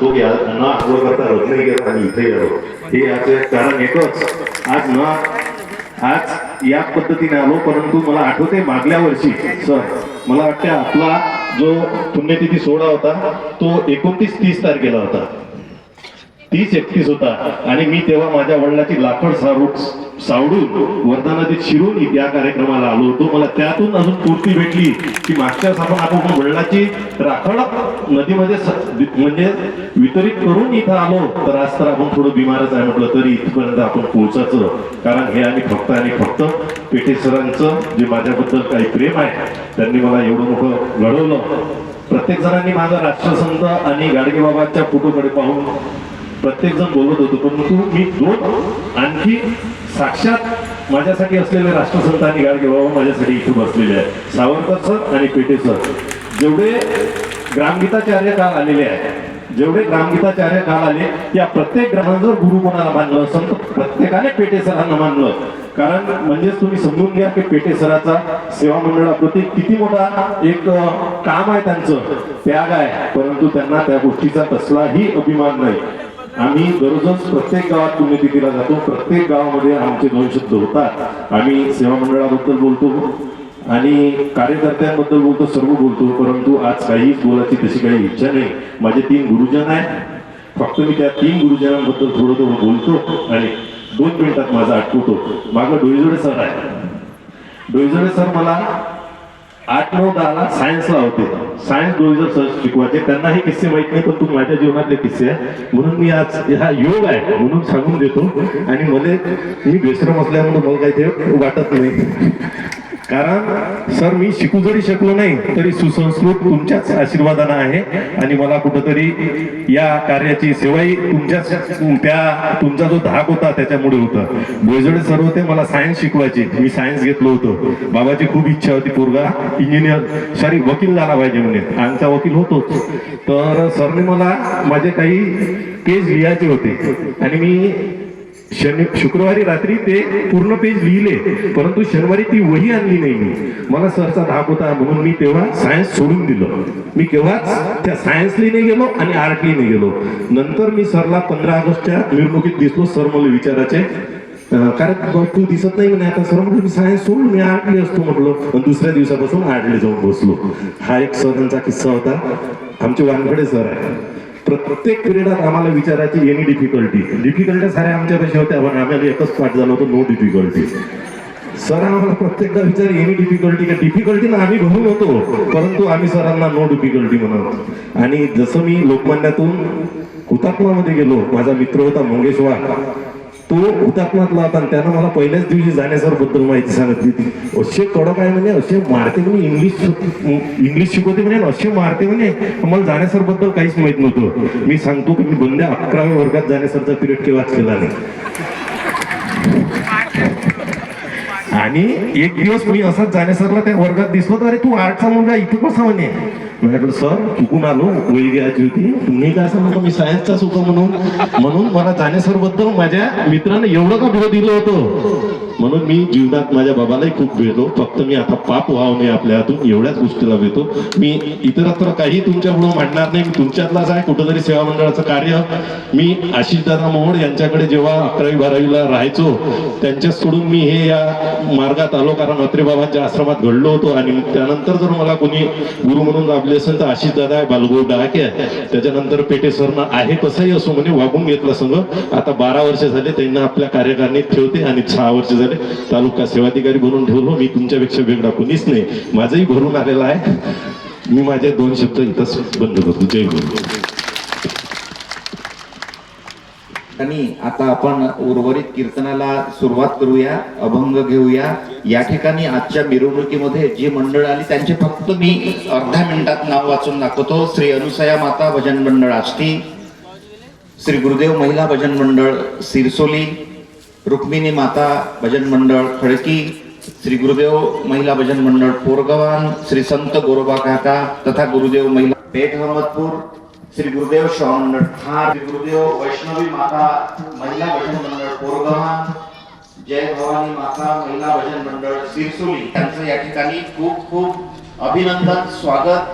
तो या न आठवड करता रत्नागिरी गेला आणि इथे गेलो हे याचं कारण एकच. आज न आज या पद्धतीने आलो परंतु मला आठवते मागल्या वर्षी सर मला वाटते आपला जो पुण्यतिथी सोहळा होता तो एकोणतीस तीस तारखेला होता. तीस एकतीस होता. आणि मी तेव्हा माझ्या वडिलाची लाकड सारू सावडून वर्धा नदीत शिरून या कार्यक्रमाला आलो होतो. मला त्यातून अजून पूर्ती भेटली की मागच्या आपण आपण वडिलाची राखड नदीमध्ये म्हणजे वितरित करून इथं आलो. तर आज तर आपण थोडं बिमारच आहे म्हटलं तरी इथपर्यंत आपण पोहोचायचं. कारण हे आणि फक्त आणि फक्त पेठे सरांचं जे माझ्याबद्दल काही प्रेम आहे त्यांनी मला एवढं मोठं घडवलं. प्रत्येक जणांनी माझा राष्ट्रसंत आणि गाडगेबाबांच्या फोटोकडे पाहून प्रत्येक जण बोलत होतो. परंतु मी दोन आणखी साक्षात माझ्यासाठी असलेले राष्ट्रसंत आणि गाडगे बाबा माझ्यासाठी इथे बसलेले आहेत. सावरकर सर आणि पेटे सर. जेवढे ग्रामगीताचार्य काल आलेले आहेत जेवढे ग्रामगीताचार्य काल आले या प्रत्येक ग्रामात गुरु कोणाला मानलं असेल तर प्रत्येकाने पेटे सरांना मानलं. कारण म्हणजेच तुम्ही समजून घ्या की पेटे सराचा सेवा मंडळाप्रती किती मोठा एक काम आहे त्यांचं. त्याग आहे. परंतु त्यांना त्या गोष्टीचा कसलाही अभिमान नाही. आम्ही दररोजच प्रत्येक गावात पुण्यतिथीला जातो. प्रत्येक गावामध्ये आमचे दोन शब्द होतात. आम्ही सेवा मंडळाबद्दल बोलतो आणि कार्यकर्त्यांबद्दल बोलतो सर्व बोलतो. परंतु आज काहीच बोलायची तशी काही इच्छा नाही. माझे तीन गुरुजन आहेत. फक्त मी त्या तीन गुरुजनांबद्दल थोडं थोडं बोलतो आणि दोन मिनिटात माझा आठवतो मागं डोईजोडे सर आहे डोईजोडे सर मला आठ नऊ दहाला सायन्सला होते सायन्स डोईजर सर शिकवायचे त्यांना हे किस्से माहीत नाही पण तू माझ्या जीवनातले किस्से आहे. म्हणून मी आज हा योग आहे म्हणून सांगून देतो. आणि मला मी बेसरम असल्यामुळे मला काही ते वाटत नाही. कारण सर मी शिकू जरी शकलो नाही तरी सुसंस्कृत तुमच्याच आशीर्वादानं आहे आणि मला कुठंतरी या कार्याची सेवाही तुमच्याच त्या तुमचा जो धाक होता त्याच्यामुळे होता. भोजडे सर होते मला सायन्स शिकवायचे. मी सायन्स घेतलो होतो. बाबाची खूप इच्छा होती पोरगा इंजिनियर सॉरी वकील झाला पाहिजे म्हणे. आमचा वकील होतोच तर सरने मला माझे काही केस लिहायचे होते आणि मी शनि शुक्रवारी रात्री ते पूर्ण पेज लिहिले परंतु शनिवारी ती वही आणली नाही मी. मला सरचा धाक होता म्हणून मी तेव्हा सायन्स सोडून दिलं. मी केव्हाच त्या सायन्सली नाही गेलो आणि आर्टली नाही गेलो. नंतर मी सरला पंधरा ऑगस्टच्या मिरवणुकीत दिसलो सर मला विचारायचे कारण तू दिसत नाही म्हणे आता सर म्हटलं मी सायन्स सोडून मी आर्टली असतो म्हटलं. पण दुसऱ्या दिवसापासून आर्टली जाऊन बसलो. हा एक सरांचा किस्सा होता. आमचे वानखडे सर आहे प्रत्येक पिरियडात आम्हाला विचारायची एनी डिफिकल्टी डिफिकल्टी साऱ्या आमच्यापेक्षा होत्या पण आम्हाला एकच पाठ झालं होतं नो डिफिकल्टी सर आम्हाला प्रत्येकदा विचार एनी डिफिकल्टी का? डिफिकल्टी ना आम्ही भरून होतो परंतु आम्ही सरांना नो डिफिकल्टी म्हणत आणि जसं मी लोकमान्यातून हुतात्मामध्ये गेलो माझा मित्र होता मंगेशवार. तो हुतात्मातला होता आणि त्यानं मला पहिल्याच दिवशी जाण्यासरबद्दल माहिती सांगितली होती. असे कडक आहे म्हणे असे मारते म्हणे इंग्लिश इंग्लिश शिकवते म्हणे असे मारते म्हणे मला जाण्यासरबद्दल काहीच माहीत नव्हतं. मी सांगतो की मी बंद्या अकराव्या वर्गात जाण्यासरचा पिरियड केव्हाच केला नाही. आणि एक दिवस मी असाच जाण्यासरला त्या वर्गात दिसलो तर अरे तू आर्टचा मुलगा इथं कसा म्हणे. म्हटलं सर चुकून आलो वही घ्यायची होती. तुम्ही काय सांगतो मी सायन्सचाच होतो म्हणून. म्हणून मला जाण्यासरबद्दल माझ्या मित्राने एवढं का भेट दिलं होतं? म्हणून मी जीवनात माझ्या बाबालाही खूप भेटतो फक्त मी आता पाप व्हावं नाही आपल्या हातून एवढ्याच गोष्टीला भेटतो. मी इतरत्र काही तुमच्यामुळं मांडणार नाही. मी तुमच्यातलाच आहे कुठंतरी सेवा मंडळाचं कार्य. मी आशिषदादा मोहड यांच्याकडे जेव्हा अकरावी बारावीला राहायचो त्यांच्याचकडून मी हे या मार्गात आलो कारण अत्रेबाबांच्या आश्रमात घडलो होतो आणि त्यानंतर जर मला कोणी गुरु म्हणून लाभले असेल तर आशिष दादा आहे बालगोळ डहाके आहे. त्याच्यानंतर पेटे सरनं आहे कसंही असो म्हणे वागून घेतलं संघ. आता बारा वर्ष झाले त्यांना आपल्या कार्यकारणीत ठेवते आणि सहा वर्ष झाले तालुका सेवाधिकारी म्हणून ठेवलो. मी तुमच्यापेक्षा वेगळा कोणीच नाही. माझंही भरून आलेला आहे. मी माझे दोन शब्द इथंच बंद करतो. जय गुरु. आणि आता आपण उर्वरित कीर्तनाला सुरुवात करूया अभंग घेऊया. या ठिकाणी आजच्या मिरवणुकीमध्ये जी मंडळ आली त्यांचे फक्त मी अर्ध्या मिनिटात नाव वाचून दाखवतो. श्री अनुसया माता भजन मंडळ आष्टी श्री गुरुदेव महिला भजन मंडळ सिरसोली रुक्मिणी माता भजन मंडळ खडकी श्री गुरुदेव महिला भजन मंडळ पोरगवान श्री संत गोरोबा काका तथा गुरुदेव महिला पेठ अहमदपूर श्री गुरुदेव श्रवण मंडळ ठार श्री गुरुदेव वैष्णवी माता महिला भजन मंडळ पोरगवान जय भवानी माता महिला भजन मंडळ सिरसुली त्यांचं या ठिकाणी खूप खूप अभिनंदन स्वागत.